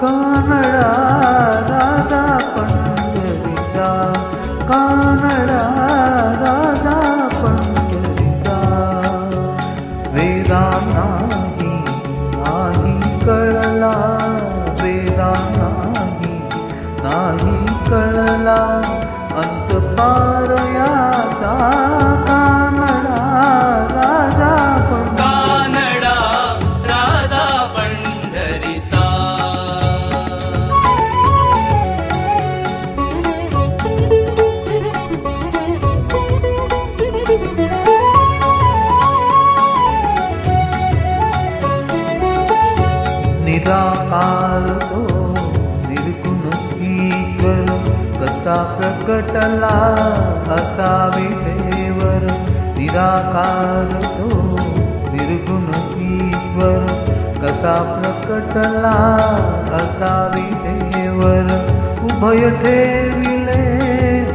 कानडा राजा पंढरीचा कानडा राजा पंढरीचा वेदा नाही नाही कळला, वेदा नाही नाही कळला। अंत पार निराकार तो निर्गुण ईश्वर कसा प्रकटला असा विधेवर निराकार तो निर्गुण ईश्वर कसा प्रकटला असा विधेवर उभय ठेविले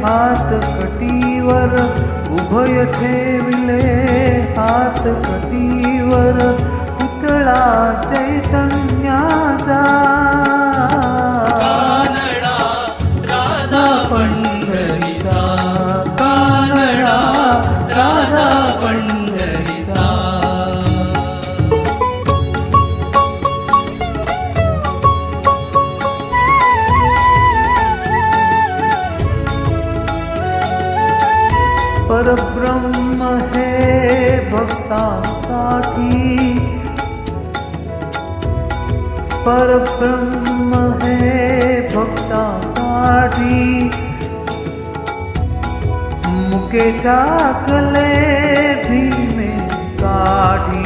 हात कटीवर, उभय ठेविले हात कटीवर। पुतळा चैतन्याचा परब्रह्म हे भक्तासाठी परब्रह्म हे भक्तासाठी मुके टाकले भीमे काठी।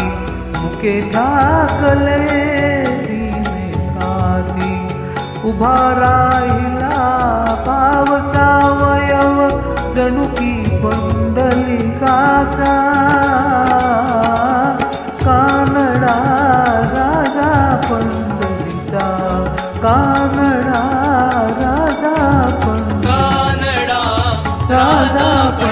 मुके टाकले भीमे काठी। उभा राहिला पावसावयव जणू की बंडलिकाचा कानडा राजा पंढरीचा कानडा राजा पंढरी कानडा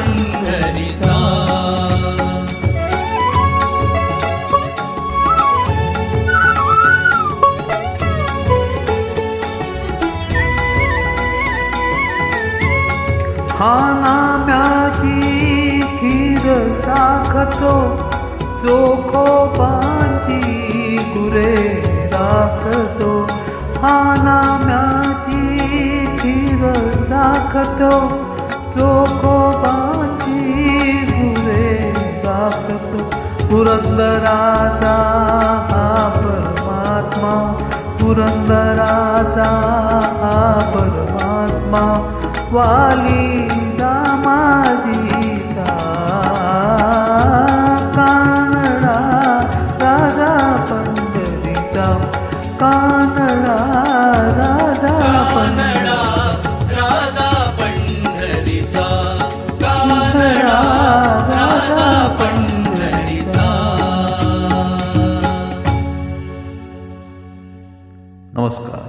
हा नाम्याची खीर साखतो चोखो पांची गुरे राखतो हा नाम्याची खीर साखतो चोखो पांची गुरे राखतो पुरंदराचा हा परमात्मा पुरंदराचा परमात्मा वाली दामाजीचा कानडा राजा पंढरीचा कानडा राजा पंढरी নমস্কার